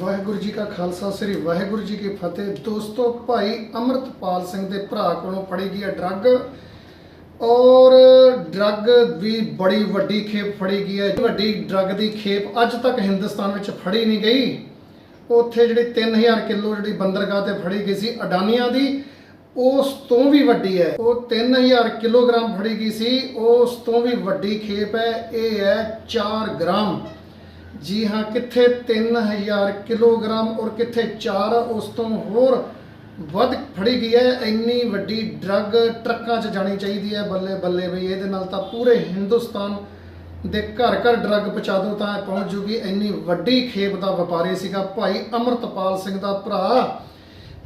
ਵਾਹਿਗੁਰੂ ਜੀ ਕਾ ਖਾਲਸਾ, ਸ੍ਰੀ ਵਾਹਿਗੁਰੂ ਜੀ ਕੀ ਫਤਿਹ। ਦੋਸਤੋ, ਭਾਈ ਅਮਰਤਪਾਲ ਸਿੰਘ ਦੇ ਭਰਾ ਕੋਲੋਂ ਫੜੀ ਗਈ ਹੈ ਡਰੱਗ ਔਰ ਡਰੱਗ ਵੀ ਬੜੀ ਵੱਡੀ ਖੇਪ ਫੜੀ ਗਈ ਹੈ। ਵੱਡੀ ਡਰੱਗ ਦੀ ਖੇਪ ਅੱਜ ਤੱਕ ਹਿੰਦੁਸਤਾਨ ਵਿੱਚ ਫੜੀ ਨਹੀਂ ਗਈ। ਉੱਥੇ ਜਿਹੜੀ 3000 ਕਿਲੋ ਜਿਹੜੀ ਬੰਦਰਗਾਹ ਤੇ ਫੜੀ ਗਈ ਸੀ ਅਡਾਨੀਆਂ ਦੀ, ਉਸ ਤੋਂ ਵੀ ਵੱਡੀ ਹੈ। ਉਹ 3000 ਕਿਲੋਗ੍ਰਾਮ ਫੜੀ ਗਈ ਸੀ, ਉਸ ਤੋਂ ਵੀ ਵੱਡੀ ਖੇਪ ਹੈ। ਇਹ ਹੈ 4 ਗ੍ਰਾਮ। ਜੀ ਹਾਂ, ਕਿੱਥੇ 3000 ਕਿਲੋਗ੍ਰਾਮ ਔਰ ਕਿੱਥੇ 4 ਉਸ ਤੋਂ ਹੋਰ ਵੱਧ ਫੜੀ ਗਈ ਹੈ। ਇੰਨੀ ਵੱਡੀ ਡਰੱਗ ਟਰੱਕਾਂ 'ਚ ਜਾਣੀ ਚਾਹੀਦੀ ਹੈ ਬੱਲੇ ਬੱਲੇ ਬਈ। ਇਹਦੇ ਨਾਲ ਤਾਂ ਪੂਰੇ ਹਿੰਦੁਸਤਾਨ ਦੇ ਘਰ ਘਰ ਡਰੱਗ ਪਹੁੰਚਾ ਦੋ ਤਾਂ ਪਹੁੰਚ ਜੂਗੀ। ਇੰਨੀ ਵੱਡੀ ਖੇਪ ਦਾ ਵਪਾਰੀ ਸੀਗਾ ਭਾਈ ਅਮਰਤਪਾਲ ਸਿੰਘ ਦਾ ਭਰਾ।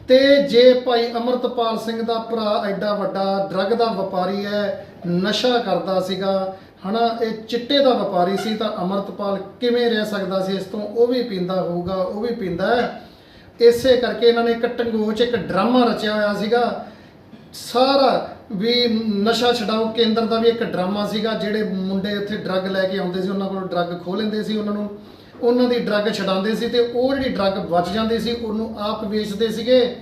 ਤੇ ਜੇ ਭਾਈ ਅਮਰਤਪਾਲ ਸਿੰਘ ਦਾ ਭਰਾ ਐਡਾ ਵੱਡਾ ਡਰੱਗ ਦਾ ਵਪਾਰੀ ਹੈ, ਨਸ਼ਾ ਕਰਦਾ ਸੀਗਾ ਹਨਾ, ਇਹ ਚਿੱਟੇ ਦਾ ਵਪਾਰੀ ਸੀ ਤਾਂ ਅਮਰਤਪਾਲ ਕਿਵੇਂ ਰਹਿ ਸਕਦਾ ਸੀ, ਇਸ ਤੋਂ ਉਹ ਵੀ ਪੀਂਦਾ ਹੋਊਗਾ, ਉਹ ਵੀ ਪੀਂਦਾ ਹੈ। ਇਸੇ ਕਰਕੇ ਇਹਨਾਂ ਨੇ ਇੱਕ ਟੰਗੋਚ, ਇੱਕ ਡਰਾਮਾ ਰਚਿਆ ਹੋਇਆ ਸੀਗਾ। ਸਾਰਾ ਵੀ ਨਸ਼ਾ ਛਡਾਓ ਕੇਂਦਰ ਦਾ ਵੀ ਇੱਕ ਡਰਾਮਾ ਸੀਗਾ, ਜਿਹੜੇ ਮੁੰਡੇ ਉੱਥੇ ਡਰੱਗ ਲੈ ਕੇ ਆਉਂਦੇ ਸੀ, ਉਹਨਾਂ ਕੋਲ ਡਰੱਗ ਖੋਹ ਲੈਂਦੇ ਸੀ ਉਹਨਾਂ ਨੂੰ। ਉਹਨਾਂ ਦੀ ਡਰੱਗ ਛਡਾਉਂਦੇ ਸੀ ਤੇ ਉਹ ਜਿਹੜੀ ਡਰੱਗ ਬਚ ਜਾਂਦੀ ਸੀ, ਉਹਨੂੰ ਆਪ ਵੇਚਦੇ ਸੀਗੇ।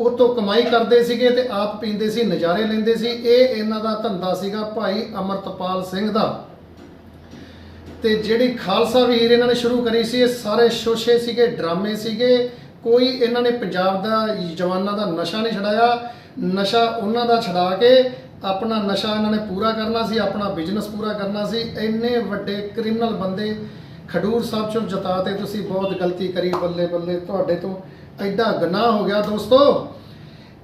ਉਹ ਤੋਂ ਕਮਾਈ ਕਰਦੇ ਸੀਗੇ ਤੇ ਆਪ ਪੀਂਦੇ ਸੀ, ਨਜ਼ਾਰੇ ਲੈਂਦੇ ਸੀ। ਇਹ ਇਹਨਾਂ ਦਾ ਧੰਦਾ ਸੀਗਾ ਭਾਈ ਅਮਰਤਪਾਲ ਸਿੰਘ ਦਾ। ਤੇ ਜਿਹੜੀ ਖਾਲਸਾ ਵੀਰ ਇਹਨਾਂ ਨੇ ਸ਼ੁਰੂ ਕਰੀ ਸੀ, ਇਹ ਸਾਰੇ ਸ਼ੋਸ਼ੇ ਸੀਗੇ, ਡਰਾਮੇ ਸੀਗੇ। ਕੋਈ ਇਹਨਾਂ ਨੇ ਪੰਜਾਬ ਦਾ ਜਵਾਨਾਂ ਦਾ ਨਸ਼ਾ ਨਹੀਂ ਛਡਾਇਆ। ਨਸ਼ਾ ਉਹਨਾਂ ਦਾ ਛਡਾ ਕੇ ਆਪਣਾ ਨਸ਼ਾ ਇਹਨਾਂ ਨੇ ਪੂਰਾ ਕਰਨਾ ਸੀ, ਆਪਣਾ ਬਿਜ਼ਨਸ ਪੂਰਾ ਕਰਨਾ ਸੀ। ਇੰਨੇ ਵੱਡੇ ਕ੍ਰਿਮੀਨਲ ਬੰਦੇ ਖਡੂਰ ਸਾਹਿਬ ਚੋਂ ਜਤਾਤੇ ਤੁਸੀਂ ਬਹੁਤ ਗਲਤੀ ਕਰੀ ਬੱਲੇ ਬੱਲੇ ਤੁਹਾਡੇ ਤੋਂ। ਐਡਾ ਗੁਨਾਹ ਹੋ ਗਿਆ ਦੋਸਤੋ।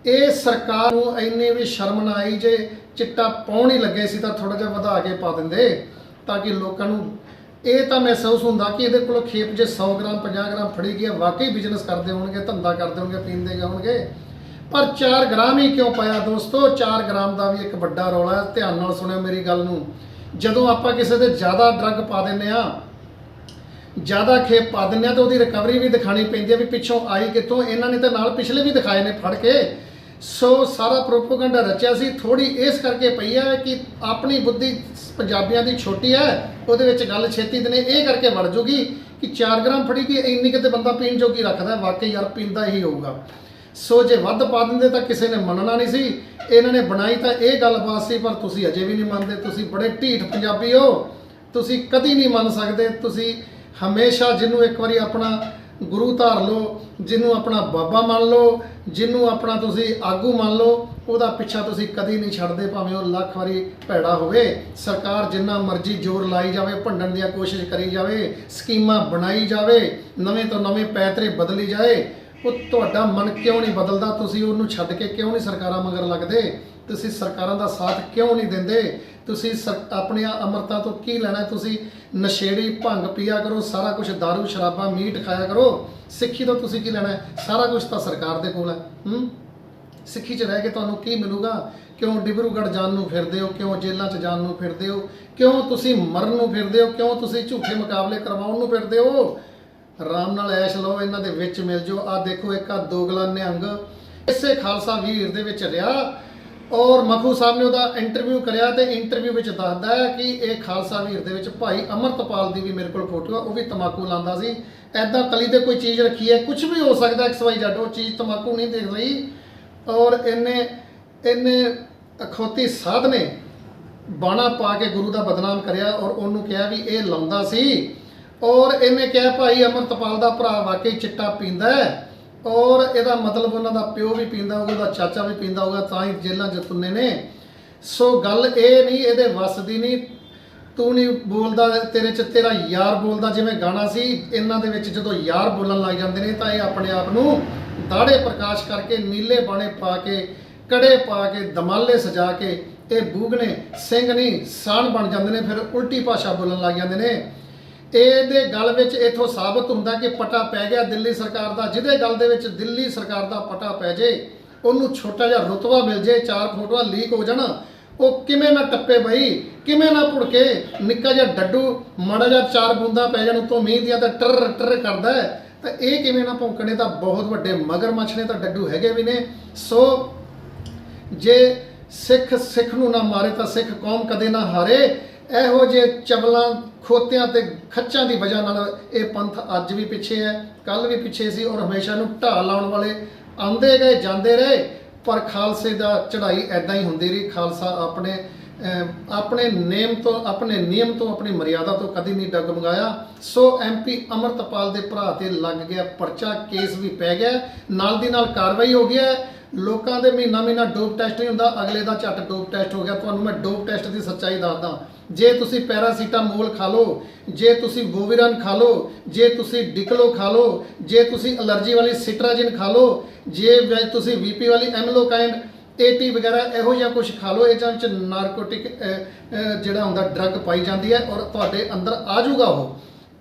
ਇਹ ਸਰਕਾਰ ਨੂੰ ਇੰਨੀ ਵੀ ਸ਼ਰਮ ਨਾ ਆਈ ਜੇ, ਚਿੱਟਾ ਪਾਉਣ ਹੀ ਲੱਗੇ ਸੀ ਤਾਂ ਥੋੜਾ ਜਿਹਾ ਵਧਾ ਕੇ ਪਾ ਦਿੰਦੇ, ਤਾਂ ਕਿ ਲੋਕਾਂ ਨੂੰ ਇਹ ਤਾਂ ਮਹਿਸੂਸ ਹੁੰਦਾ ਕਿ ਇਹਦੇ ਕੋਲੋਂ ਖੇਪ ਜੇ 100 ਗ੍ਰਾਮ 50 ਗ੍ਰਾਮ ਫੜੀ ਗਿਆ ਵਾਕਈ ਬਿਜ਼ਨਸ ਕਰਦੇ ਹੋਣਗੇ, ਧੰਦਾ ਕਰਦੇ ਹੋਣਗੇ, ਪੀਂਦੇ ਹੋਣਗੇ ਪਰ 4 ਗ੍ਰਾਮ ਹੀ ਕਿਉਂ ਪਾਇਆ ਦੋਸਤੋ? 4 ਗ੍ਰਾਮ ਦਾ ਵੀ ਇੱਕ ਵੱਡਾ ਰੌਲਾ ਹੈ। ਧਿਆਨ ਨਾਲ ਸੁਣਿਓ ਮੇਰੀ ਗੱਲ ਨੂੰ। ਜਦੋਂ ਆਪਾਂ ਕਿਸੇ ਦੇ ਜ਼ਿਆਦਾ ਡਰੱਗ ਪਾ ਦਿੰਨੇ ਆ ਜ਼ਿਆਦਾ ਖੇਪ ਪਾ ਦਿੰਦੇ ਆ ਤਾਂ ਉਹਦੀ ਰਿਕਵਰੀ ਵੀ ਦਿਖਾਣੀ ਪੈਂਦੀ ਹੈ ਵੀ ਪਿੱਛੋਂ ਆਈ ਕਿੱਥੋਂ, ਇਹਨਾਂ ਨੇ ਤਾਂ ਨਾਲ ਪਿਛਲੇ ਵੀ ਦਿਖਾਏ ਨੇ ਫੜ ਕੇ। ਸੋ ਸਾਰਾ ਪ੍ਰੋਪਗੈਂਡਾ ਰਚਿਆ ਸੀ। ਥੋੜੀ ਇਸ ਕਰਕੇ ਪਈ ਹੈ ਕਿ ਆਪਣੀ ਬੁੱਧੀ ਪੰਜਾਬੀਆਂ ਦੀ ਛੋਟੀ ਹੈ ਉਹਦੇ ਵਿੱਚ ਗੱਲ ਛੇਤੀ ਦਿਨੇ ਇਹ ਕਰਕੇ ਵੜ ਜੂਗੀ ਕਿ 4 ਗ੍ਰਾਮ ਫੜੀ ਕਿ ਇੰਨੀ ਕਿਤੇ ਬੰਦਾ ਪੀਣ ਜੋਗੀ ਰੱਖਦਾ, ਵਾਕਈ ਯਾਰ ਪੀਂਦਾ ਹੀ ਹੋਊਗਾ। ਸੋ ਜੇ ਵੱਧ ਪਾ ਦਿੰਦੇ ਤਾਂ ਕਿਸੇ ਨੇ ਮੰਨਣਾ ਨਹੀਂ ਸੀ। ਇਹਨਾਂ ਨੇ ਬਣਾਈ ਤਾਂ ਇਹ ਗੱਲਬਾਤ ਸੀ, ਪਰ ਤੁਸੀਂ ਅਜੇ ਵੀ ਨਹੀਂ ਮੰਨਦੇ। ਤੁਸੀਂ ਬੜੇ ਢੀਠ ਪੰਜਾਬੀ ਹੋ। ਤੁਸੀਂ ਕਦੀ ਨਹੀਂ ਮੰਨ ਸਕਦੇ। ਤੁਸੀਂ ਹਮੇਸ਼ਾ ਜਿਹਨੂੰ ਇੱਕ ਵਾਰੀ ਆਪਣਾ ਗੁਰੂ ਧਾਰ ਲਓ, ਜਿਹਨੂੰ ਆਪਣਾ ਬਾਬਾ ਮੰਨ ਲਓ, ਜਿਹਨੂੰ ਆਪਣਾ ਤੁਸੀਂ ਆਗੂ ਮੰਨ ਲਓ, ਉਹਦਾ ਪਿੱਛਾ ਤੁਸੀਂ ਕਦੀ ਨਹੀਂ ਛੱਡਦੇ, ਭਾਵੇਂ ਉਹ ਲੱਖ ਵਾਰੀ ਭੈੜਾ ਹੋਵੇ। ਸਰਕਾਰ ਜਿੰਨਾ ਮਰਜ਼ੀ ਜ਼ੋਰ ਲਾਈ ਜਾਵੇ, ਭੰਡਣ ਦੀਆਂ ਕੋਸ਼ਿਸ਼ ਕਰੀ ਜਾਵੇ, ਸਕੀਮਾਂ ਬਣਾਈ ਜਾਵੇ, ਨਵੇਂ ਤੋਂ ਨਵੇਂ ਪੈਤਰੇ ਬਦਲੀ ਜਾਏ, ਉਹ ਤੁਹਾਡਾ ਮਨ ਕਿਉਂ ਨਹੀਂ ਬਦਲਦਾ? ਤੁਸੀਂ ਉਹਨੂੰ ਛੱਡ ਕੇ ਕਿਉਂ ਨਹੀਂ ਸਰਕਾਰਾਂ ਮਗਰ ਲੱਗਦੇ? ਤੁਸੀਂ ਸਰਕਾਰਾਂ ਦਾ ਸਾਥ ਕਿਉਂ ਨਹੀਂ ਦਿੰਦੇ? ਤੁਸੀਂ ਸਰ- ਆਪਣੀਆਂ ਅਮਰਤਾ ਤੋਂ ਕੀ ਲੈਣਾ? ਤੁਸੀਂ ਨਸ਼ੇੜੀ ਭੰਗ ਪੀਆ ਕਰੋ, ਸਾਰਾ ਕੁਝ दारू, ਸ਼ਰਾਬਾਂ, ਮੀਟ ਖਾਇਆ ਕਰੋ। ਸਿੱਖੀ ਤੋਂ ਤੁਸੀਂ ਕੀ ਲੈਣਾ? ਸਾਰਾ ਕੁਝ ਤਾਂ ਸਰਕਾਰ ਦੇ ਕੋਲ ਹੈ। ਹੂੰ? ਸਿੱਖੀ 'ਚ ਰਹਿ ਕੇ ਤੁਹਾਨੂੰ ਕੀ ਮਿਲੂਗਾ? ਕਿਉਂ ਡਿਬਰੂਗੜ੍ਹ ਜਾਣ ਨੂੰ ਫਿਰਦੇ ਹੋ? ਕਿਉਂ ਜੇਲ੍ਹਾਂ 'ਚ ਜਾਣ ਨੂੰ ਫਿਰਦੇ ਹੋ? ਕਿਉਂ ਤੁਸੀਂ ਮਰਨ ਨੂੰ ਫਿਰਦੇ ਹੋ? ਕਿਉਂ ਤੁਸੀਂ ਝੂਠੇ ਮੁਕਾਬਲੇ ਕਰਵਾਉਣ ਨੂੰ ਫਿਰਦੇ ਹੋ? ਆਰਾਮ ਨਾਲ ਐਸ਼ ਲਓ, ਇਹਨਾਂ ਦੇ ਵਿੱਚ ਮਿਲ ਜਾਓ। ਆ ਦੇਖੋ, ਇੱਕ ਆ ਦੋਗਲਾ ਨਿਹੰਗ। ਇਸੇ ਖਾਲਸਾ ਵੀਰ ਦੇ ਵਿੱਚ ਰਿਹਾ। ਔਰ ਮਖੂ ਸਾਹਿਬ ਨੇ ਉਹਦਾ ਇੰਟਰਵਿਊ ਕਰਿਆ ਤੇ ਇੰਟਰਵਿਊ ਵਿੱਚ ਦੱਸਦਾ ਹੈ ਕਿ ਇਹ ਖਾਲਸਾ ਵੀਰ ਦੇ ਵਿੱਚ ਭਾਈ ਅਮਰਤਪਾਲ ਦੀ ਵੀ ਮੇਰੇ ਕੋਲ ਫੋਟੋ ਆ ਉਹ ਵੀ ਤਮਾਕੂ ਲਾਉਂਦਾ ਸੀ। ਐਦਾਂ ਤਲੀ ਤੇ ਕੋਈ ਚੀਜ਼ ਰੱਖੀ ਹੈ ਕੁਝ ਵੀ ਹੋ ਸਕਦਾ ਐਕਸ ਵਾਈ ਜ਼ੈਡ ਉਹ ਚੀਜ਼ ਤਮਾਕੂ ਨਹੀਂ ਦੇਖ ਰਹੀ। ਔਰ ਇਹਨੇ ਇਹਨੇ ਅਖੌਤੀ ਸਾਧ ਨੇ ਬਾਣਾ ਪਾ ਕੇ ਗੁਰੂ ਦਾ ਬਦਨਾਮ ਕਰਿਆ ਔਰ ਉਹਨੂੰ ਕਿਹਾ ਵੀ ਇਹ ਲਾਉਂਦਾ ਸੀ। ਔਰ ਇਹਨੇ ਕਿਹਾ ਭਾਈ ਅਮਰਤਪਾਲ ਦਾ ਭਰਾ ਵਾਕਈ ਚਿੱਟਾ ਪੀਂਦਾ ਹੈ। ਔਰ ਇਹਦਾ ਮਤਲਬ ਉਹਨਾਂ ਦਾ ਪਿਓ ਵੀ ਪੀਂਦਾ ਹੋਊਗਾ, ਉਹਦਾ ਚਾਚਾ ਵੀ ਪੀਂਦਾ ਹੋਊਗਾ, ਤਾਂ ਹੀ ਜੇਲ੍ਹਾਂ 'ਚ ਤੁੰਨੇ ਨੇ। ਸੋ ਗੱਲ ਇਹ ਨਹੀਂ, ਇਹਦੇ ਵੱਸ ਦੀ ਨਹੀਂ। ਤੂੰ ਨਹੀਂ ਬੋਲਦਾ, ਤੇਰੇ 'ਚ ਤੇਰਾ ਯਾਰ ਬੋਲਦਾ ਜਿਵੇਂ ਗਾਣਾ ਸੀ, ਇਹਨਾਂ ਦੇ ਵਿੱਚ ਜਦੋਂ ਯਾਰ ਬੋਲਣ ਲੱਗ ਜਾਂਦੇ ਨੇ, ਤਾਂ ਇਹ ਆਪਣੇ ਆਪ ਨੂੰ ਦਾੜੇ ਪ੍ਰਕਾਸ਼ ਕਰਕੇ ਨੀਲੇ ਬਾਣੇ ਪਾ ਕੇ, ਕੜੇ ਪਾ ਕੇ, ਦਮਾਲੇ ਸਜਾ ਕੇ, ਇਹ ਬੂਗਨੇ ਸਿੰਘ ਨਹੀਂ, ਸਾਨ ਬਣ ਜਾਂਦੇ ਨੇ, ਫਿਰ ਉਲਟੀ ਭਾਸ਼ਾ ਬੋਲਣ ਲੱਗ ਜਾਂਦੇ ਨੇ। ਇਹਦੇ ਗੱਲ ਵਿੱਚ ਇਥੋਂ ਸਾਬਤ ਹੁੰਦਾ ਕਿ ਪਟਾ ਪੈ ਗਿਆ ਦਿੱਲੀ ਸਰਕਾਰ ਦਾ, ਜਿਹਦੇ ਗੱਲ ਦੇ ਵਿੱਚ ਦਿੱਲੀ ਸਰਕਾਰ ਦਾ ਪਟਾ ਪੈ ਜੇ, ਉਹਨੂੰ ਛੋਟਾ ਜਿਹਾ ਰੁਤਬਾ ਮਿਲ ਜੇ, ਚਾਰ ਫੋਟੋਆਂ ਲੀਕ ਹੋ ਜਾਣ, ਉਹ ਕਿਵੇਂ ਨਾ ਟੱਪੇ ਬਈ, ਕਿਵੇਂ ਨਾ ਭੁੜਕੇ, ਨਿੱਕਾ ਜਿਹਾ ਡੱਡੂ, ਮਾੜਾ ਜਿਹਾ ਚਾਰ ਬੂੰਦਾਂ ਪੈ ਜਾਣ, ਉਤੋਂ ਮੀਂਹ ਦੀਆਂ ਤਾਂ ਟਰ ਟਰ ਕਰਦਾ ਤਾਂ ਇਹ ਕਿਵੇਂ ਨਾ ਭੌਂਕਣੇ ਤਾਂ ਬਹੁਤ ਵੱਡੇ ਮਗਰਮੱਛ ਨੇ, ਤਾਂ ਡੱਡੂ ਹੈਗੇ ਵੀ ਨੇ। ਸੋ, ਜੇ ਸਿੱਖ ਸਿੱਖ ਨੂੰ ਨਾ ਮਾਰੇ, ਤਾਂ ਸਿੱਖ ਕੌਮ ਕਦੇ ਨਾ ਹਾਰੇ। ਇਹੋ ਜੇ ਚਵਲਾਂ ਖੋਤਿਆਂ ਤੇ ਖੱਚਾਂ ਦੀ ਵਜ੍ਹਾ ਨਾਲ ਇਹ ਪੰਥ ਅੱਜ ਵੀ ਪਿੱਛੇ ਹੈ ਕੱਲ ਵੀ ਪਿੱਛੇ ਸੀ ਔਰ ਹਮੇਸ਼ਾ ਨੂੰ ਢਾਹ ਲਾਉਣ ਵਾਲੇ ਆਉਂਦੇ ਗਏ ਜਾਂਦੇ ਰਹੇ। ਪਰ ਖਾਲਸੇ ਦਾ ਚੜ੍ਹਾਈ ਐਦਾਂ ਹੀ ਹੁੰਦੀ ਰਹੀ ਖਾਲਸਾ ਆਪਣੇ ਅਹ, ਆਪਣੇ ਨੇਮ ਤੋਂ ਆਪਣੇ ਨਿਯਮ ਤੋਂ ਆਪਣੀ ਮਰਿਆਦਾ ਤੋਂ ਕਦੀ ਨਹੀਂ ਡਗਮਗਾਇਆ। ਸੋ ਐਮਪੀ ਅਮਰਤਪਾਲ ਦੇ ਭਰਾ ਤੇ ਲੱਗ ਗਿਆ ਪਰਚਾ ਕੇਸ ਵੀ ਪੈ ਗਿਆ। ਨਾਲ ਦੀ ਨਾਲ ਕਾਰਵਾਈ ਹੋ ਗਿਆ ਲੋਕਾਂ ਦੇ ਮਹੀਨਾ ਮਹੀਨਾ ਡੋਪ ਟੈਸਟ ਨਹੀਂ ਹੁੰਦਾ, ਅਗਲੇ ਦਾ ਝੱਟ ਡੋਪ ਟੈਸਟ ਹੋ ਗਿਆ। ਤੁਹਾਨੂੰ ਮੈਂ ਡੋਪ ਟੈਸਟ ਦੀ ਸੱਚਾਈ ਦੱਸਦਾ। ਜੇ ਤੁਸੀਂ ਪੈਰਾਸੀਟਾਮੋਲ ਖਾ ਲਓ, ਜੇ ਤੁਸੀਂ ਵੋਵਿਰਨ ਖਾ ਲਓ, ਜੇ ਤੁਸੀਂ ਡਿਕਲੋ ਖਾ ਲਓ, ਜੇ ਤੁਸੀਂ ਅਲਰਜੀ ਵਾਲੀ ਸਿਟਰਾਜਿਨ ਖਾ ਲਓ, ਜੇ ਵੈ- ਤੁਸੀਂ ਵੀਪੀ ਵਾਲੀ ਐਮਲੋਕਾਈਨ ਏਟੀ ਵਗੈਰਾ ਇਹੋ ਜਿਹਾ ਕੁਝ ਖਾ ਲਓ ਇਹਨਾਂ ਵਿੱਚ ਨਾਰਕੋਟਿਕ ਜਿਹੜਾ ਹੁੰਦਾ, ਡਰੱਗ ਪਾਈ ਜਾਂਦੀ ਹੈ ਔਰ ਤੁਹਾਡੇ ਅੰਦਰ ਆ ਜਾਊਗਾ ਉਹ।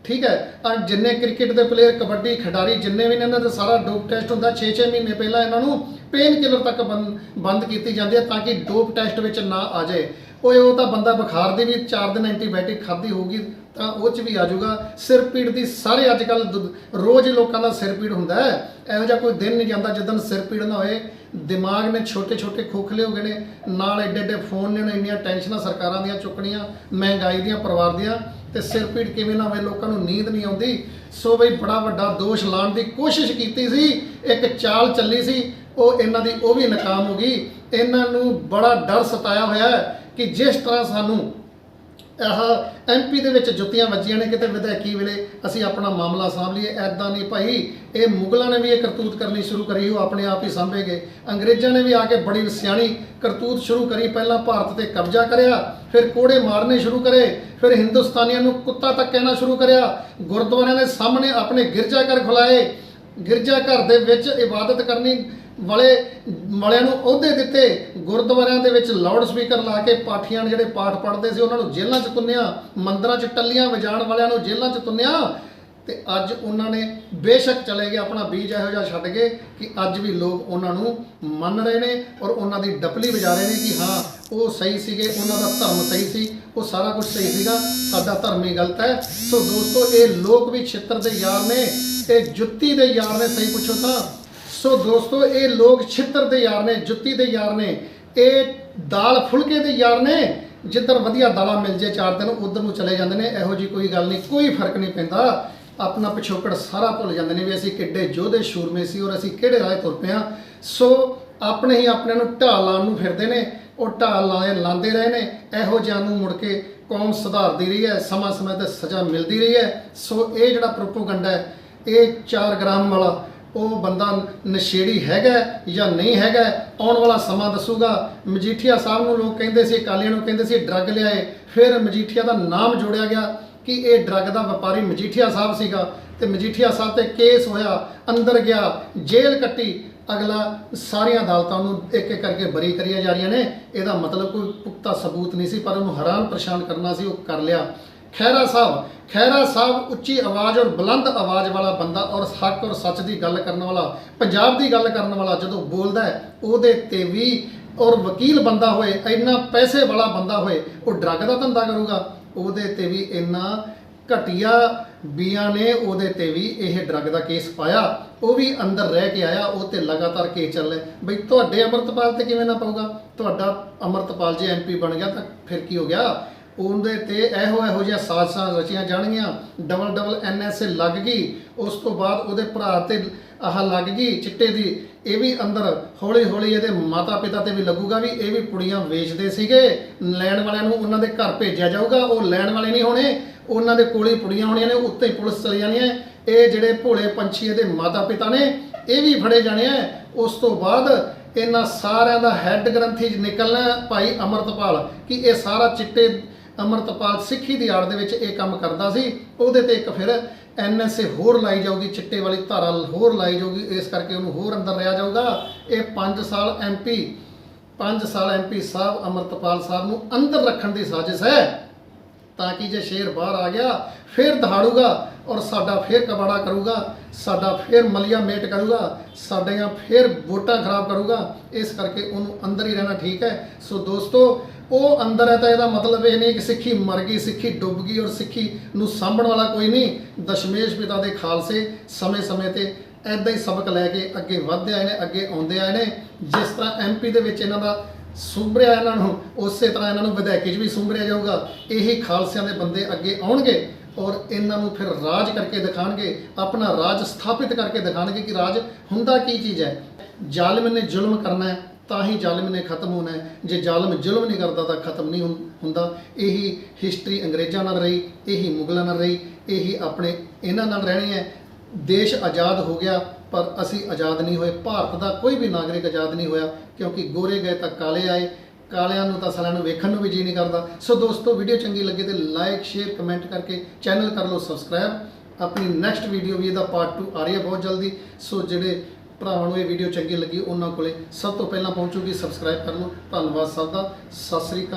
ਠੀਕ ਹੈ ਔਰ ਜਿੰਨੇ ਕ੍ਰਿਕਟ ਦੇ ਪਲੇਅਰ ਕਬੱਡੀ, ਖਿਡਾਰੀ ਜਿੰਨੇ ਵੀ ਨੇ ਇਹਨਾਂ ਦਾ ਸਾਰਾ ਡੋਪ ਟੈਸਟ ਹੁੰਦਾ 6-6 ਮਹੀਨੇ ਪਹਿਲਾਂ ਇਹਨਾਂ ਨੂੰ ਪੇਨ ਕਿਲਰ ਤੱਕ ਬੰਦ ਬੰਦ ਕੀਤੀ ਜਾਂਦੀ ਹੈ ਤਾਂ ਕਿ ਡੋਪ ਟੈਸਟ ਵਿੱਚ ਨਾ ਆ ਜਾਏ। ਓਏ, ਉਹ ਤਾਂ ਬੰਦਾ ਬੁਖਾਰ ਦੀ ਵੀ 4 ਦਿਨ ਐਂਟੀਬਾਇਓਟਿਕ ਖਾਧੀ ਹੋਊਗੀ, ਤਾਂ ਉਹ ਚ ਵੀ ਆ ਜਾਊਗਾ। ਸਿਰ ਪੀੜ ਦੀ ਸਾਰੇ ਅੱਜ ਕੱਲ ਰੋਜ਼ ਲੋਕਾਂ ਦਾ ਸਿਰ ਪੀੜ ਹੁੰਦਾ ਹੈ। ਇਹੋ ਜਿਹਾ ਕੋਈ ਦਿਨ ਨਹੀਂ ਜਾਂਦਾ ਜਦੋਂ ਸਿਰ ਪੀੜ ਨਾ ਹੋਏ। ਦਿਮਾਗ ਨੇ ਛੋਟੇ ਛੋਟੇ ਖੋਖਲੇ ਹੋ ਗਏ ਨੇ। ਨਾਲ ਐਡੇ ਐਡੇ ਫੋਨ ਨੇ ਇੰਨੀਆਂ ਟੈਨਸ਼ਨਾਂ ਸਰਕਾਰਾਂ ਦੀਆਂ ਚੁੱਕਣੀਆਂ, ਮਹਿੰਗਾਈ ਦੀਆਂ, ਪਰਿਵਾਰ ਦੀਆਂ। ਤੇ ਸਿਰ ਪੀੜ ਕਿਵੇਂ ਨਾ ਹੋਵੇ, ਲੋਕਾਂ ਨੂੰ ਨੀਂਦ ਨਹੀਂ ਆਉਂਦੀ। ਸੋ ਬਈ ਬੜਾ ਵੱਡਾ ਦੋਸ਼ ਲਾਉਣ ਦੀ ਕੋਸ਼ਿਸ਼ ਕੀਤੀ ਸੀ। ਇੱਕ ਚਾਲ ਚੱਲੀ ਸੀ, ਉਹ ਇਹਨਾਂ ਦੀ ਉਹ ਵੀ ਨਾਕਾਮ ਹੋ ਗਈ। ਇਹਨਾਂ ਨੂੰ ਬੜਾ ਡਰ ਸਤਾਇਆ ਹੋਇਆ ਕਿ ਜਿਸ ਤਰ੍ਹਾਂ ਸਾਨੂੰ ਆਹ ਐਮਪੀ ਦੇ ਵਿੱਚ ਜੁੱਤੀਆਂ ਵੱਜੀਆਂ ਨੇ ਕਿਤੇ ਵਿਧਾਇਕੀ ਵੇਲੇ? ਅਸੀਂ ਆਪਣਾ ਮਾਮਲਾ ਸਾਂਭ ਲਈਏ ਐਦਾਂ ਨਹੀਂ ਭਾਈ। ਇਹ ਮੁਗਲਾਂ ਨੇ ਵੀ ਇਹ ਕਰਤੂਤ ਕਰਨੀ ਸ਼ੁਰੂ ਕਰੀ ਉਹ ਆਪਣੇ ਆਪ ਹੀ ਸਾਂਭੇਗੇ ਅੰਗਰੇਜ਼ਾਂ ਨੇ ਵੀ ਆ ਕੇ ਬੜੀ ਸਿਆਣੀ ਕਰਤੂਤ ਸ਼ੁਰੂ ਕਰੀ, ਪਹਿਲਾਂ ਭਾਰਤ ਤੇ ਕਬਜ਼ਾ ਕਰਿਆ, ਫਿਰ ਕੋੜੇ ਮਾਰਨੇ ਸ਼ੁਰੂ ਕਰੇ, ਫਿਰ ਹਿੰਦੁਸਤਾਨੀਆਂ ਨੂੰ ਕੁੱਤਾ ਤੱਕ ਕਹਿਣਾ ਸ਼ੁਰੂ ਕਰਿਆ। ਗੁਰਦੁਆਰਿਆਂ ਦੇ ਸਾਹਮਣੇ ਆਪਣੇ ਗਿਰਜਾਘਰ ਖੁਲਾਏ। ਗਿਰਜਾਘਰ ਦੇ ਵਿੱਚ ਇਬਾਦਤ ਕਰਨੀ ਵਾਲੇ ਵਾਲਿਆਂ ਨੂੰ ਅਹੁਦੇ ਦਿੱਤੇ, ਗੁਰਦੁਆਰਿਆਂ ਦੇ ਵਿੱਚ ਲਾਊਡ ਸਪੀਕਰ ਲਾ ਕੇ ਪਾਠੀਆਂ ਜਿਹੜੇ ਪਾਠ ਪੜ੍ਹਦੇ ਸੀ, ਉਹਨਾਂ ਨੂੰ ਜੇਲ੍ਹਾਂ 'ਚ ਤੁੰਨਿਆ, ਮੰਦਰਾਂ 'ਚ ਟੱਲੀਆਂ ਵਜਾਉਣ ਵਾਲਿਆਂ ਨੂੰ ਜੇਲ੍ਹਾਂ 'ਚ ਤੁੰਨਿਆ ਤੇ ਅੱਜ ਉਹਨਾਂ ਨੇ ਬੇਸ਼ੱਕ ਚਲੇ ਗਏ, ਆਪਣਾ ਬੀਜ ਇਹੋ ਜਿਹਾ ਛੱਡ ਗਏ ਕਿ ਅੱਜ ਵੀ ਲੋਕ ਉਹਨਾਂ ਨੂੰ ਮੰਨ ਰਹੇ ਨੇ ਔਰ ਉਹਨਾਂ ਦੀ ਡਪਲੀ ਵਜਾ ਰਹੇ ਨੇ ਕਿ ਹਾਂ, ਉਹ ਸਹੀ ਸੀਗੇ, ਉਹਨਾਂ ਦਾ ਧਰਮ ਸਹੀ ਸੀ, ਉਹ ਸਾਰਾ ਕੁਝ ਸਹੀ ਸੀਗਾ, ਸਾਡਾ ਧਰਮ ਹੀ ਗਲਤ ਹੈ। ਸੋ ਦੋਸਤੋ, ਇਹ ਲੋਕ ਵੀ ਛਿੱਤਰ ਦੇ ਯਾਰ ਨੇ, ਇਹ ਜੁੱਤੀ ਦੇ ਯਾਰ ਨੇ, ਸਹੀ ਪੁੱਛੋ ਤਾਂ। ਸੋ ਦੋਸਤੋ, ਇਹ ਲੋਕ ਛਿੱਤਰ ਦੇ ਯਾਰ ਨੇ, ਜੁੱਤੀ ਦੇ ਯਾਰ ਨੇ, ਇਹ ਦਾਲ ਫੁਲਕੇ ਦੇ ਯਾਰ ਨੇ, ਜਿੱਧਰ ਵਧੀਆ ਦਾਲਾਂ ਮਿਲ ਜੇ ਚਾਰ ਦਿਨ, ਉਧਰ ਨੂੰ ਚਲੇ ਜਾਂਦੇ ਨੇ, ਇਹੋ ਜੀ ਕੋਈ ਗੱਲ ਨਹੀਂ, ਕੋਈ ਫ਼ਰਕ ਨਹੀਂ ਪੈਂਦਾ। ਆਪਣਾ ਪਿਛੋਕੜ ਸਾਰਾ ਭੁੱਲ ਜਾਂਦੇ ਨੇ ਵੀ ਅਸੀਂ ਕਿੱਡੇ ਯੋਧੇ ਸ਼ੂਰਮੇ ਸੀ ਔਰ ਅਸੀਂ ਕਿਹੜੇ ਰਾਹ ਤੁਰ ਪਏ ਹਾਂ। ਸੋ ਆਪਣੇ ਹੀ ਆਪਣੇ ਨੂੰ ਢਾਲ ਲਾਉਣ ਨੂੰ ਫਿਰਦੇ ਨੇ, ਉਹ ਢਾਲ ਲਾਏ, ਲਾਉਂਦੇ ਰਹੇ ਨੇ, ਇਹੋ ਜਿਹਾ ਨੂੰ ਮੁੜ ਕੇ ਕੌਮ ਸੁਧਾਰਦੀ ਰਹੀ ਹੈ ਸਮਾਂ ਸਮੇਂ ਤੇ ਸਜ਼ਾ ਮਿਲਦੀ ਰਹੀ ਹੈ। ਸੋ ਇਹ ਜਿਹੜਾ ਪ੍ਰੋਪੋਗੰਡਾ ਹੈ, ਇਹ 4 ਗ੍ਰਾਮ ਵਾਲਾ ਉਹ ਬੰਦਾ ਨਸ਼ੇੜੀ ਹੈਗਾ ਜਾਂ ਨਹੀਂ ਹੈਗਾ, ਆਉਣ ਵਾਲਾ ਸਮਾਂ ਦੱਸੂਗਾ। ਮਜੀਠੀਆ ਸਾਹਿਬ ਨੂੰ ਲੋਕ ਕਹਿੰਦੇ ਸੀ, ਅਕਾਲੀਆਂ ਨੂੰ ਕਹਿੰਦੇ ਸੀ, ਡਰੱਗ ਲਿਆਏ। ਫਿਰ ਮਜੀਠੀਆ ਦਾ ਨਾਮ ਜੋੜਿਆ ਗਿਆ ਕਿ ਇਹ ਡਰੱਗ ਦਾ ਵਪਾਰੀ ਮਜੀਠੀਆ ਸਾਹਿਬ ਸੀਗਾ। ਤੇ ਮਜੀਠੀਆ ਸਾਹਿਬ ਤੇ ਕੇਸ ਹੋਇਆ, ਅੰਦਰ ਗਿਆ, ਜੇਲ੍ਹ ਕੱਟੀ। ਅਗਲਾ ਸਾਰੀਆਂ ਅਦਾਲਤਾਂ ਨੂੰ ਇੱਕ ਇੱਕ ਕਰਕੇ ਬਰੀ ਕਰੀਆਂ ਜਾ ਰਹੀਆਂ ਨੇ। ਇਹਦਾ ਮਤਲਬ ਕੋਈ ਪੁਖਤਾ ਸਬੂਤ ਨਹੀਂ ਸੀ, ਪਰ ਉਹਨੂੰ ਹੈਰਾਨ ਪਰੇਸ਼ਾਨ ਕਰਨਾ ਸੀ, ਉਹ ਕਰ ਲਿਆ। ਖੈਰਾ ਸਾਹਿਬ ਖੈਰਾ ਸਾਹਿਬ ਉੱਚੀ ਆਵਾਜ਼ ਔਰ ਬੁਲੰਦ ਆਵਾਜ਼ ਵਾਲਾ ਬੰਦਾ ਔਰ ਹੱਕ ਔਰ ਸੱਚ ਦੀ ਗੱਲ ਕਰਨ ਵਾਲਾ, ਪੰਜਾਬ ਦੀ ਗੱਲ ਕਰਨ ਵਾਲਾ ਜਦੋਂ ਬੋਲਦਾ ਹੈ, ਉਹਦੇ ਤੇ ਵੀ ਔਰ ਵਕੀਲ ਬੰਦਾ ਹੋਏ, ਇੰਨਾ ਪੈਸੇ ਵਾਲਾ ਬੰਦਾ ਹੋਏ, ਉਹ ਡਰੱਗ ਦਾ ਧੰਦਾ ਕਰੂਗਾ। ਉਹਦੇ ਤੇ ਵੀ ਇੰਨਾ ਘਟੀਆ ਬੀਆਂ ਨੇ ਉਹਦੇ ਤੇ ਵੀ ਇਹ ਡਰੱਗ ਦਾ ਕੇਸ ਪਾਇਆ। ਉਹ ਵੀ ਅੰਦਰ ਰਹਿ ਕੇ ਆਇਆ, ਉਹ ਤੇ ਲਗਾਤਾਰ ਕੇਸ ਚੱਲ ਰਿਹਾ। ਬਈ ਤੁਹਾਡੇ ਅਮਰਤਪਾਲ ਤੇ ਕਿਵੇਂ ਨਾ ਪਊਗਾ? ਤੁਹਾਡਾ ਅਮਰਤਪਾਲ ਜੇ ਐਮਪੀ ਬਣ ਗਿਆ ਤਾਂ ਫਿਰ ਕੀ ਹੋ ਗਿਆ? ਉਹਦੇ ਤੇ ਇਹੋ ਇਹੋ ਜਿਹੀਆਂ ਸਾਜ਼ਿਸ਼ਾਂ ਰਚੀਆਂ ਜਾਣਗੀਆਂ। ਡਬਲ ਡਬਲ ਐਨਐਸਏ ਲੱਗ ਗਈ। ਉਸ ਤੋਂ ਬਾਅਦ ਉਹਦੇ ਭਰਾ ਤੇ ਆਹ ਲੱਗ ਗਈ ਚਿੱਟੇ ਦੀ। ਇਹ ਵੀ ਅੰਦਰ ਹੌਲੀ ਹੌਲੀ ਇਹਦੇ ਮਾਤਾ ਪਿਤਾ ਤੇ ਵੀ ਲੱਗੂਗਾ ਵੀ ਇਹ ਵੀ ਪੁੜੀਆਂ ਵੇਚਦੇ ਸੀਗੇ। ਲੈਣ ਵਾਲਿਆਂ ਨੂੰ ਉਹਨਾਂ ਦੇ ਘਰ ਭੇਜਿਆ ਜਾਊਗਾ। ਉਹ ਲੈਣ ਵਾਲੇ ਨਹੀਂ ਹੋਣੇ। ਉਹਨਾਂ ਦੇ ਕੋਲ ਹੀ ਪੁੜੀਆਂ ਹੋਣੀਆਂ ਨੇ ਉੱਤੇ ਹੀ ਪੁਲਿਸ ਚਲੀ ਜਾਣੀ ਹੈ। ਇਹ ਜਿਹੜੇ ਭੋਲੇ ਪੰਛੀ ਇਹਦੇ ਮਾਤਾ ਪਿਤਾ ਨੇ, ਇਹ ਵੀ ਫੜੇ ਜਾਣੇ ਆ। ਉਸ ਤੋਂ ਬਾਅਦ ਇਹਨਾਂ ਸਾਰਿਆਂ ਦਾ ਹੈੱਡ ਗ੍ਰੰਥੀ 'ਚ ਨਿਕਲਣਾ ਭਾਈ ਅਮਰਤਪਾਲ, ਕਿ ਇਹ ਸਾਰਾ ਚਿੱਟੇ ਅਮਰਤਪਾਲ ਸਿੱਖੀ ਦੀ ਆੜ ਦੇ ਵਿੱਚ ਇਹ ਕੰਮ ਕਰਦਾ ਸੀ। ਉਹਦੇ ਤੇ ਇੱਕ ਫਿਰ ਐਨਐਸਏ ਹੋਰ ਲਾਈ ਜਾਊਗੀ, ਚਿੱਟੇ ਵਾਲੀ ਧਾਰਾ ਹੋਰ ਲਾਈ ਜਾਊਗੀ, ਇਸ ਕਰਕੇ ਉਹਨੂੰ ਹੋਰ ਅੰਦਰ ਲਿਆ ਜਾਊਗਾ। ਇਹ 5 ਸਾਲ ਐਮਪੀ 5 ਸਾਲ ਐਮਪੀ ਸਾਹਿਬ, ਅਮਰਤਪਾਲ ਸਾਹਿਬ ਨੂੰ ਅੰਦਰ ਰੱਖਣ ਦੀ ਸਾਜ਼ਿਸ਼ ਹੈ। ਤਾਂ ਕਿ ਜੇ ਸ਼ੇਰ ਬਾਹਰ ਆ ਗਿਆ, ਫਿਰ ਦਹਾੜੂਗਾ ਔਰ ਸਾਡਾ ਫਿਰ ਕਬਾੜਾ ਕਰੂਗਾ, ਸਾਡਾ ਫਿਰ ਮਲੀਆ ਮੇਟ ਕਰੂਗਾ, ਸਾਡੀਆਂ ਫਿਰ ਵੋਟਾਂ ਖਰਾਬ ਕਰੂਗਾ। ਇਸ ਕਰਕੇ ਉਹਨੂੰ ਅੰਦਰ ਹੀ ਰਹਿਣਾ ਠੀਕ ਹੈ। ਸੋ ਦੋਸਤੋ ਉਹ ਅੰਦਰ ਹੈ ਤਾਂ ਇਹਦਾ ਮਤਲਬ ਇਹ ਨਹੀਂ ਕਿ ਸਿੱਖੀ ਮਰ ਗਈ, ਸਿੱਖੀ ਡੁੱਬ ਗਈ ਔਰ ਸਿੱਖੀ ਨੂੰ ਸਾਂਭਣ ਵਾਲਾ ਕੋਈ ਨਹੀਂ। ਦਸ਼ਮੇਸ਼ ਪਿਤਾ ਦੇ ਖਾਲਸੇ ਸਮੇਂ-ਸਮੇਂ ਤੇ ਐਦਾਂ ਹੀ ਸਬਕ ਲੈ ਕੇ ਅੱਗੇ ਵਧਦੇ ਆਏ ਨੇ, ਅੱਗੇ ਆਉਂਦੇ ਆਏ ਨੇ। ਜਿਸ ਤਰ੍ਹਾਂ ਐਮਪੀ ਦੇ ਵਿੱਚ ਇਹਨਾਂ ਦਾ ਸੁੰਭਰਿਆ ਇਹਨਾਂ ਨੂੰ, ਉਸੇ ਤਰ੍ਹਾਂ ਇਹਨਾਂ ਨੂੰ ਵਿਧਾਇਕੀ 'ਚ ਵੀ ਸੁੰਭਰਿਆ ਜਾਊਗਾ। ਇਹੀ ਖਾਲਸਿਆਂ ਦੇ ਬੰਦੇ ਅੱਗੇ ਆਉਣਗੇ ਔਰ ਇਹਨਾਂ ਨੂੰ ਫਿਰ ਰਾਜ ਕਰਕੇ ਦਿਖਾਣਗੇ, ਆਪਣਾ ਰਾਜ ਸਥਾਪਿਤ ਕਰਕੇ ਦਿਖਾਣਗੇ ਕਿ ਰਾਜ ਹੁੰਦਾ ਕੀ ਚੀਜ਼ ਹੈ। ਜ਼ਾਲਿਮ ਨੇ ਜ਼ੁਲਮ ਕਰਨਾ ਹੈ। ਤਾਂ ਹੀ ਜ਼ਾਲਮ ਨੇ ਖਤਮ ਹੋਣਾ ਜੇ ਜ਼ਾਲਮ ਜ਼ੁਲਮ ਨਹੀਂ ਕਰਦਾ ਤਾਂ ਖਤਮ ਨਹੀਂ ਹੁੰ- ਹੁੰਦਾ। ਇਹੀ ਹਿਸਟਰੀ ਅੰਗਰੇਜ਼ਾਂ ਨਾਲ ਰਹੀ, ਇਹੀ ਮੁਗਲਾਂ ਨਾਲ ਰਹੀ, ਇਹੀ ਆਪਣੇ ਇਹਨਾਂ ਨਾਲ ਰਹਿਣੀ ਹੈ। ਦੇਸ਼ ਆਜ਼ਾਦ ਹੋ ਗਿਆ, ਪਰ ਅਸੀਂ ਆਜ਼ਾਦ ਨਹੀਂ ਹੋਏ। ਭਾਰਤ ਦਾ ਕੋਈ ਵੀ ਨਾਗਰਿਕ ਆਜ਼ਾਦ ਨਹੀਂ ਹੋਇਆ, ਕਿਉਂਕਿ ਗੋਰੇ ਗਏ ਤਾਂ ਕਾਲੇ ਆਏ। ਕਾਲਿਆਂ ਨੂੰ ਤਾਂ ਸਾਰਿਆਂ ਨੂੰ ਵੇਖਣ ਨੂੰ ਵੀ ਜੀ ਨਹੀਂ ਕਰਦਾ। ਸੋ ਦੋਸਤੋ ਵੀਡੀਓ ਚੰਗੀ ਲੱਗੇ ਤੇ ਲਾਈਕ ਸ਼ੇਅਰ ਕਮੈਂਟ ਕਰਕੇ ਚੈਨਲ ਕਰ ਲਓ ਸਬਸਕ੍ਰਾਈਬ ਆਪਣੀ ਨੈਕਸਟ ਵੀਡੀਓ ਵੀ ਇਹਦਾ ਪਾਰਟ 2 ਆ ਰਹੀ ਹੈ ਬਹੁਤ ਜਲਦੀ। ਸੋ ਜਿਹੜੇ ਭਰਾਵਾਂ ਨੂੰ ਇਹ ਵੀਡੀਓ ਚੰਗੀ ਲੱਗੀ, ਉਹਨਾਂ ਕੋਲੇ ਸਭ ਤੋਂ ਪਹਿਲਾਂ ਪਹੁੰਚੂਗੀ ਸਬਸਕ੍ਰਾਈਬ ਕਰ ਲਓ। ਧੰਨਵਾਦ ਸਭ ਦਾ। ਸਤਿ ਸ੍ਰੀ ਅਕਾਲ।